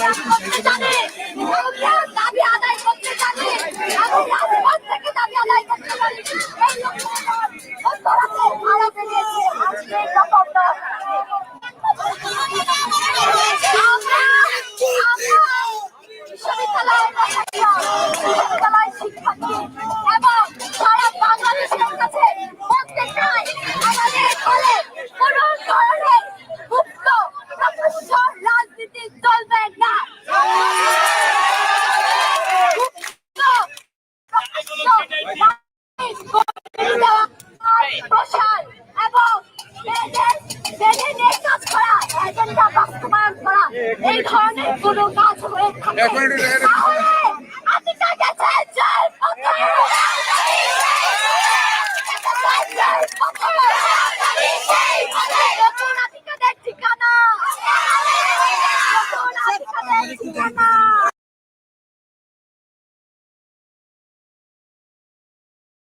我们是共产主义。এবং কাজ করা এজেন্ডা বাস্তবায়ন করা এই ধরনের ঠিকানা